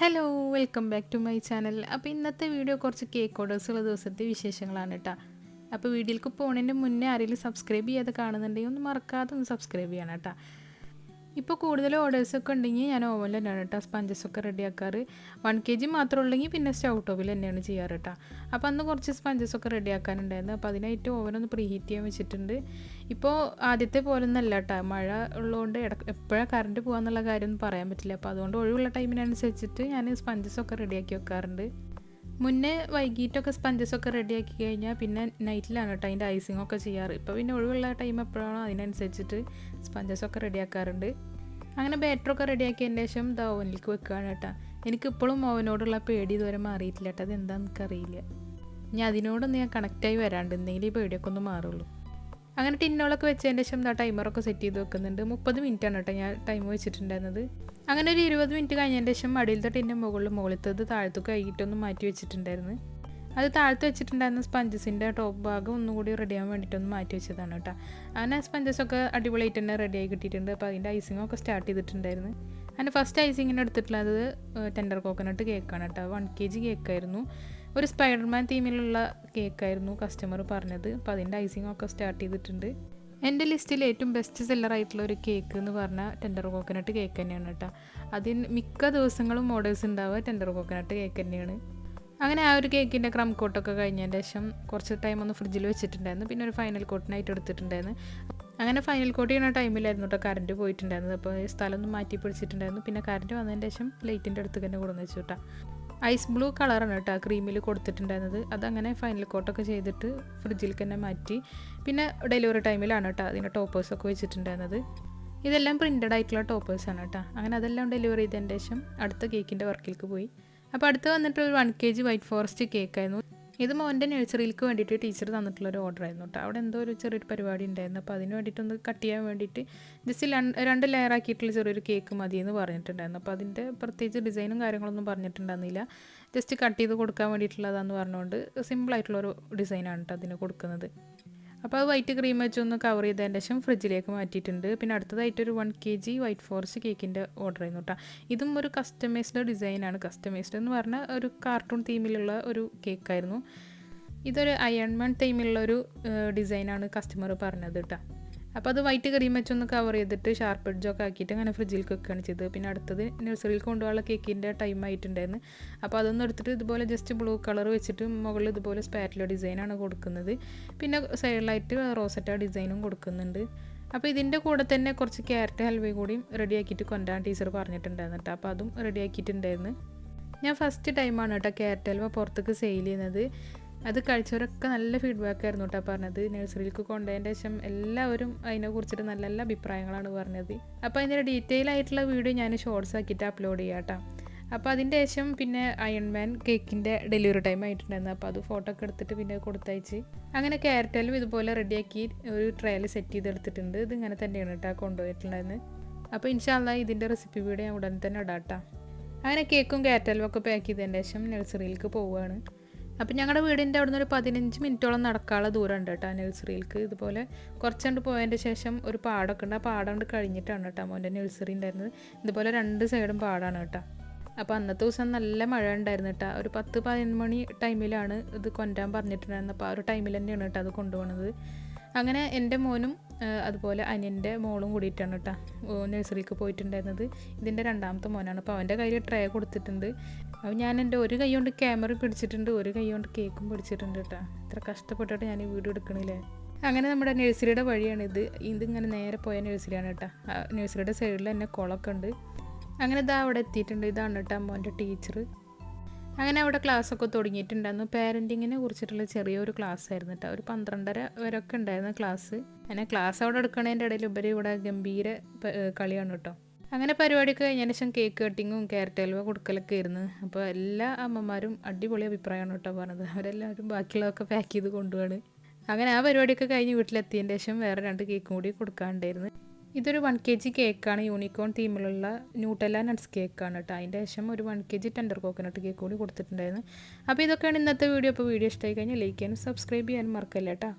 Hello welcome back to my channel അപ്പോൾ ഇന്നത്തെ video കുറച്ച് കേക്ക് ഓർഡേഴ്സുള്ള ദിവസത്തെ വിശേഷങ്ങളാണ് കേട്ടോ അപ്പോൾ വീഡിയോയിലേക്ക് പോകുന്നതിന്റെ മുന്നേ ആരെങ്കിലും സബ്സ്ക്രൈബ് ചെയ്യാതെ കാണുന്നുണ്ടെങ്കിൽ ഒന്ന് മറക്കാതെ ഒന്ന് സബ്സ്ക്രൈബ് ചെയ്യണം കേട്ടോ ഇപ്പോൾ കൂടുതൽ ഓർഡേഴ്സൊക്കെ ഉണ്ടെങ്കിൽ ഞാൻ ഓവനിൽ തന്നെയാണ് കേട്ടോ സ്പഞ്ചസ് ഒക്കെ റെഡിയാക്കാറ് വൺ കെ ജി മാത്രം ഉള്ളെങ്കിൽ പിന്നെ സ്റ്റൗ ടോപ്പിൽ തന്നെയാണ് ചെയ്യാറ് കേട്ടോ അപ്പോൾ അന്ന് കുറച്ച് സ്പഞ്ചസ് ഒക്കെ റെഡിയാക്കാനുണ്ടായിരുന്നു അപ്പോൾ അതിനായിട്ട് ഓവനൊന്ന് പ്രീ ഹീറ്റ് ചെയ്യാൻ വെച്ചിട്ടുണ്ട്. ഇപ്പോൾ ആദ്യത്തെ പോലെ ഒന്നല്ല കേട്ടോ മഴ ഉള്ളതുകൊണ്ട് ഇടയ്ക്ക് എപ്പോഴാണ് കറണ്ട് പോകാന്നുള്ള കാര്യമൊന്നും പറയാൻ പറ്റില്ല. അപ്പോൾ അതുകൊണ്ട് ഒഴിവുള്ള ടൈമിനനുസരിച്ചിട്ട് ഞാൻ സ്പഞ്ചസ് ഒക്കെ റെഡിയാക്കി വെക്കാറുണ്ട്. മുന്നേ വൈകിട്ടൊക്കെ സ്പഞ്ചസ് ഒക്കെ റെഡിയാക്കി കഴിഞ്ഞാൽ പിന്നെ നൈറ്റിലാണ് കേട്ടോ അതിന്റെ ഐസിങ് ഒക്കെ ചെയ്യാറ്. ഇപ്പോൾ പിന്നെ ഒഴിവുള്ള ടൈം എപ്പോഴാണോ അതിനനുസരിച്ചിട്ട് സ്പഞ്ചസ് ഒക്കെ റെഡിയാക്കാറുണ്ട്. അങ്ങനെ ബാറ്ററൊക്കെ റെഡിയാക്കിയതിന് ശേഷം ഇത് ഓവനിലേക്ക് വെക്കുകയാണ് കേട്ടോ. എനിക്കിപ്പോഴും ഓവനോടുള്ള പേടി ഇതുവരെ മാറിയിട്ടില്ല കേട്ടോ. അത് എന്താണെന്ന് എനിക്കറിയില്ല. ഇനി അതിനോടൊന്ന് ഞാൻ കണക്റ്റായി വരാണ്ട്. എന്തെങ്കിലും ഈ പേടിയൊക്കെ ഒന്ന് മാറുള്ളൂ. അങ്ങനെ ടിന്നോളൊക്കെ വെച്ചതിന് ശേഷം ആ ടൈമറൊക്കെ സെറ്റ് ചെയ്ത് വെക്കുന്നുണ്ട്. മുപ്പത് മിനിറ്റാണ് കേട്ടോ ഞാൻ ടൈം വെച്ചിട്ടുണ്ടായിരുന്നത്. അങ്ങനെ ഒരു ഇരുപത് മിനിറ്റ് കഴിഞ്ഞതിന് ശേഷം അടിയിലത്തെ ടിന്റെ മുകളിൽ മുകളിലത്തത് താഴത്തു കൈകിട്ടൊന്ന് മാറ്റി വെച്ചിട്ടുണ്ടായിരുന്നു. അത് താഴ്ത്ത് വെച്ചിട്ടുണ്ടായിരുന്ന സ്പഞ്ചസിന്റെ ടോപ്പ് ഭാഗം ഒന്നും കൂടി റെഡി ആവാൻ വേണ്ടിയിട്ടൊന്ന് മാറ്റി വെച്ചതാണ് കേട്ടോ. അങ്ങനെ സ്പഞ്ചസൊക്കെ അടിപൊളിയായിട്ട് തന്നെ റെഡിയായി കിട്ടിയിട്ടുണ്ട്. അപ്പോൾ അതിന്റെ ഐസിംഗ് ഒക്കെ സ്റ്റാർട്ട് ചെയ്തിട്ടുണ്ടായിരുന്നു. അതിന്റെ ഫസ്റ്റ് ഐസിങ്ങിന് എടുത്തിട്ടുള്ളത് ടെൻഡർ കോക്കനട്ട് കേക്കാണ് കേട്ടോ. വൺ കെ ജി കേക്കായിരുന്നു ഒരു സ്പൈഡർമാൻ തീമിലുള്ള കേക്കായിരുന്നു കസ്റ്റമർ പറഞ്ഞത്. അപ്പോൾ അതിന്റെ ഐസിംഗ് ഒക്കെ സ്റ്റാർട്ട് ചെയ്തിട്ടുണ്ട്. എന്റെ ലിസ്റ്റിൽ ഏറ്റവും ബെസ്റ്റ് സെല്ലർ ആയിട്ടുള്ള ഒരു കേക്ക് എന്ന് പറഞ്ഞാൽ ടെൻഡർ കോക്കനട്ട് കേക്ക് തന്നെയാണ് കേട്ടോ. അതിന് മിക്ക ദിവസങ്ങളും ഓർഡേഴ്സ് ഉണ്ടാവുക ടെൻഡർ കോക്കനട്ട് കേക്ക് തന്നെയാണ്. അങ്ങനെ ആ ഒരു കേക്കിന്റെ ക്രം കോട്ടൊക്കെ കഴിഞ്ഞതിന് ശേഷം കുറച്ച് ടൈം ഒന്ന് ഫ്രിഡ്ജിൽ വെച്ചിട്ടുണ്ടായിരുന്നു. പിന്നെ ഒരു ഫൈനൽ കോട്ടിനായിട്ട് എടുത്തിട്ടുണ്ടായിരുന്നു. അങ്ങനെ ഫൈനൽ കോട്ട് ചെയ്യുന്ന ടൈമിലായിരുന്നു കേട്ടോ കറണ്ട് പോയിട്ടുണ്ടായിരുന്നത്. അപ്പോൾ സ്ഥലം ഒന്ന് മാറ്റി പിടിച്ചിട്ടുണ്ടായിരുന്നു. പിന്നെ കറണ്ട് വന്നതിന് ശേഷം ലൈറ്റിന്റെ അടുത്ത് തന്നെ കൊടുന്ന് വെച്ചു കേട്ടോ. ഐസ് ബ്ലൂ കളറാണ് കേട്ടോ ക്രീമിൽ കൊടുത്തിട്ടുണ്ടായിരുന്നത്. അതങ്ങനെ ഫൈനൽ കോട്ടൊക്കെ ചെയ്തിട്ട് ഫ്രിഡ്ജിൽ തന്നെ മാറ്റി. പിന്നെ ഡെലിവറി ടൈമിലാണ് കേട്ടോ അതിന്റെ ടോപ്പേഴ്സൊക്കെ വെച്ചിട്ടുണ്ടായിരുന്നത്. ഇതെല്ലാം പ്രിന്റഡ് ആയിട്ടുള്ള ടോപ്പേഴ്സാണ് കേട്ടോ. അങ്ങനെ അതെല്ലാം ഡെലിവറി ചെയ്തതിന് ശേഷം അടുത്ത കേക്കിന്റെ വർക്കിലേക്ക് പോയി. അപ്പോൾ അടുത്ത് വന്നിട്ട് ഒരു one K G white forest കേക്കായിരുന്നു ഇത് മോന്റെ നഴ്സറിയിലേക്ക് വേണ്ടിയിട്ട് ടീച്ചർ തന്നിട്ടുള്ള ഒരു ഓർഡർ ആയിരുന്നു കേട്ടോ അവിടെ എന്തോ ഒരു ചെറിയൊരു പരിപാടി ഉണ്ടായിരുന്നു. അപ്പോൾ അതിന് വേണ്ടിയിട്ടൊന്ന് കട്ട് ചെയ്യാൻ വേണ്ടിയിട്ട് ജസ്റ്റ് രണ്ട് ലെയർ ആക്കിയിട്ടുള്ള ചെറിയൊരു കേക്ക് മതി എന്ന് പറഞ്ഞിട്ടുണ്ടായിരുന്നു. അപ്പോൾ അതിന്റെ പ്രത്യേകിച്ച് ഡിസൈനും കാര്യങ്ങളൊന്നും പറഞ്ഞിട്ടുണ്ടായിരുന്നില്ല. ജസ്റ്റ് കട്ട് ചെയ്ത് കൊടുക്കാൻ വേണ്ടിയിട്ടുള്ളതാണെന്ന് പറഞ്ഞുകൊണ്ട് സിമ്പിളായിട്ടുള്ളൊരു ഡിസൈനാണ് കേട്ടോ അതിന് കൊടുക്കുന്നത്. അപ്പോൾ അത് വൈറ്റ് ക്രീം വെച്ച് ഒന്ന് കവർ ചെയ്തതിന് ശേഷം ഫ്രിഡ്ജിലേക്ക് മാറ്റിയിട്ടുണ്ട്. പിന്നെ അടുത്തതായിട്ട് ഒരു one K G white forest കേക്കിന്റെ ഓർഡർ ചെയ്യുന്നു കേട്ടോ ഇതും ഒരു കസ്റ്റമൈസ്ഡ് ഡിസൈനാണ് കസ്റ്റമൈസ്ഡ് എന്ന് പറഞ്ഞാൽ ഒരു കാർട്ടൂൺ തീമിലുള്ള ഒരു കേക്കായിരുന്നു ഇതൊരു അയൺമാൻ തീമിലുള്ള ഒരു ഡിസൈനാണ് കസ്റ്റമർ പറഞ്ഞത് കേട്ടോ അപ്പോൾ അത് വൈറ്റ് ക്രീം വെച്ചൊന്ന് കവർ ചെയ്തിട്ട് ഷാർപ്പ് എഡ്ജൊക്കെ ആക്കിയിട്ട് അങ്ങനെ ഫ്രിഡ്ജിൽ വെക്കുകയാണ് ചെയ്തത്. പിന്നെ അടുത്തത് നഴ്സറിയിൽ കൊണ്ടുപോകാനുള്ള കേക്കിന്റെ ടൈം ആയിട്ടുണ്ടായിരുന്നു. അപ്പോൾ അതൊന്നും എടുത്തിട്ട് ഇതുപോലെ ജസ്റ്റ് ബ്ലൂ കളർ വെച്ചിട്ട് മുകളിൽ ഇതുപോലെ സ്പാറ്റിലോ ഡിസൈനാണ് കൊടുക്കുന്നത്. പിന്നെ സൈഡിലായിട്ട് റോസറ്റ ഡിസൈനും കൊടുക്കുന്നുണ്ട്. അപ്പോൾ ഇതിന്റെ കൂടെ തന്നെ കുറച്ച് ക്യാരറ്റ് ഹൽവയും കൂടിയും റെഡിയാക്കിയിട്ട് കൊണ്ടാൻ ടീച്ചർ പറഞ്ഞിട്ടുണ്ടായിരുന്നു കേട്ടോ അപ്പോൾ അതും റെഡിയാക്കിയിട്ടുണ്ടായിരുന്നു ഞാൻ ഫസ്റ്റ് ടൈമാണ് കേട്ടോ ക്യാരറ്റ് ഹൽവ പുറത്തേക്ക് സെയിൽ ചെയ്യുന്നത്. അത് കഴിച്ചവരൊക്കെ നല്ല ഫീഡ്ബാക്ക് ആയിരുന്നു കേട്ടോ പറഞ്ഞത്. നഴ്സറിയിലേക്ക് കൊണ്ടുപോയതിന്റെ ശേഷം എല്ലാവരും അതിനെ കുറിച്ചിട്ട് നല്ല നല്ല അഭിപ്രായങ്ങളാണ് പറഞ്ഞത്. അപ്പോൾ അതിന്റെ ഡീറ്റെയിൽ ആയിട്ടുള്ള വീഡിയോ ഞാൻ ഷോർട്സ് ആക്കിയിട്ട് അപ്ലോഡ് ചെയ്യാം കേട്ടോ അപ്പോൾ അതിന്റെ ശേഷം പിന്നെ അയൺമാൻ കേക്കിന്റെ ഡെലിവറി ടൈം ആയിട്ടുണ്ടായിരുന്നു. അപ്പോൾ അത് ഫോട്ടോ ഒക്കെ എടുത്തിട്ട് പിന്നെ കൊടുത്തയച്ച്. അങ്ങനെ ക്യാരറ്റലും ഇതുപോലെ റെഡിയാക്കി ഒരു ട്രയൽ സെറ്റ് ചെയ്തെടുത്തിട്ടുണ്ട്. ഇത് ഇങ്ങനെ തന്നെയാണ് കേട്ടോ കൊണ്ടുപോയിട്ടുണ്ടായിരുന്നത് അപ്പോൾ ഇൻഷാല്ല ഇതിന്റെ റെസിപ്പി വീഡിയോ ഞാൻ ഉടനെ തന്നെ ഇടാം അങ്ങനെ കേക്കും ക്യാരറ്റലും ഒക്കെ പാക്ക് ചെയ്തതിന്റെ ശേഷം നഴ്സറിയിലേക്ക് പോവുകയാണ് അപ്പം ഞങ്ങളുടെ വീടിന്റെ അവിടെ നിന്ന് ഒരു പതിനഞ്ച് മിനിറ്റോളം നടക്കാനുള്ള ദൂരം ഉണ്ട് കേട്ടോ നഴ്സറിയിലേക്ക് ഇതുപോലെ കുറച്ചുകൊണ്ട് പോയതിന്റെ ശേഷം ഒരു പാടമൊക്കെ ഉണ്ട്. ആ പാടം കൊണ്ട് കഴിഞ്ഞിട്ടാണ് കേട്ടോ മോന്റെ നഴ്സറി ഉണ്ടായിരുന്നത്. ഇതുപോലെ രണ്ട് സൈഡും പാടാണ് കേട്ടോ. അപ്പോൾ അന്നത്തെ ദിവസം നല്ല മഴ ഉണ്ടായിരുന്നു കേട്ടോ. ഒരു പത്ത് പതിനൊന്ന് മണി ടൈമിലാണ് ഇത് കൊണ്ടുവരാൻ പറഞ്ഞിട്ടുണ്ടായിരുന്നത്. അപ്പോൾ ആ ഒരു ടൈമിൽ തന്നെയാണ് കേട്ടോ അത് കൊണ്ടുപോകുന്നത് അങ്ങനെ എന്റെ മോനും അതുപോലെ അനിയന്റെ മോളും കൂടിയിട്ടാണ് കേട്ടോ നഴ്സറിക്ക് പോയിട്ടുണ്ടായിരുന്നത്. ഇതിന്റെ രണ്ടാമത്തെ മോനാണ്. അപ്പോൾ അവന്റെ കയ്യിൽ ട്രേ കൊടുത്തിട്ടുണ്ട്. അപ്പോൾ ഞാൻ എന്റെ ഒരു കൈ കൊണ്ട് ക്യാമറ പിടിച്ചിട്ടുണ്ട് ഒരു കൈ കൊണ്ട് കേക്കും പിടിച്ചിട്ടുണ്ട് കേട്ടോ ഇത്ര കഷ്ടപ്പെട്ടിട്ട് ഞാൻ ഈ വീഡിയോ എടുക്കണില്ലേ? അങ്ങനെ നമ്മുടെ നഴ്സറിയുടെ വഴിയാണ് ഇത് ഇതിങ്ങനെ നേരെ പോയ നഴ്സറിയാണ് കേട്ടോ നഴ്സറിയുടെ സൈഡിൽ തന്നെ കുളമൊക്കെ ഉണ്ട്. അങ്ങനെ ഇതാ അവിടെ എത്തിയിട്ടുണ്ട്. ഇതാണ് കേട്ടോ മോന്റെ ടീച്ചർ അങ്ങനെ അവിടെ ക്ലാസ്സൊക്കെ തുടങ്ങിയിട്ടുണ്ടായിരുന്നു. പാരന്റിങ്ങിനെ കുറിച്ചിട്ടുള്ള ചെറിയൊരു ക്ലാസ് ആയിരുന്നു കേട്ടോ ഒരു പന്ത്രണ്ടര വരെയൊക്കെ ഉണ്ടായിരുന്നു ക്ലാസ് അങ്ങനെ ക്ലാസ് അവിടെ എടുക്കണതിന്റെ ഇടയിൽ ഉപരി ഇവിടെ ഗംഭീര കളിയാണ് കേട്ടോ അങ്ങനെ പരിപാടിയൊക്കെ കഴിഞ്ഞതിന് ശേഷം കേക്ക് കട്ടിങ്ങും ക്യാരറ്റ് ഹൽവ കൊടുക്കലൊക്കെ ആയിരുന്നു. അപ്പോൾ എല്ലാ അമ്മമാരും അടിപൊളി അഭിപ്രായമാണ് കേട്ടോ പറഞ്ഞത്. അവരെല്ലാവരും ബാക്കിയുള്ളതൊക്കെ പാക്ക് ചെയ്ത് കൊണ്ടുപോവാണ് അങ്ങനെ ആ പരിപാടിയൊക്കെ കഴിഞ്ഞ് വീട്ടിലെത്തിയതിന് ശേഷം വേറെ രണ്ട് കേക്കും കൂടി കൊടുക്കാണ്ടായിരുന്നു ഇതൊരു വൺ കെ ജി കേക്കാണ് യൂണിക്കോൺ തീമിലുള്ള ന്യൂട്ടല്ല നട്ട്സ് കേക്കാണ് കേട്ടോ അതിന്റെ ശേഷം ഒരു one K G tender coconut cake കൂടി കൊടുത്തിട്ടുണ്ടായിരുന്നു. അപ്പോൾ ഇതൊക്കെയാണ് ഇന്നത്തെ വീഡിയോ അപ്പോൾ വീഡിയോ ഇഷ്ടമായി കഴിഞ്ഞാൽ ലൈക്ക് ചെയ്യാനും സബ്സ്ക്രൈബ് ചെയ്യാനും മറക്കല്ല കേട്ടോ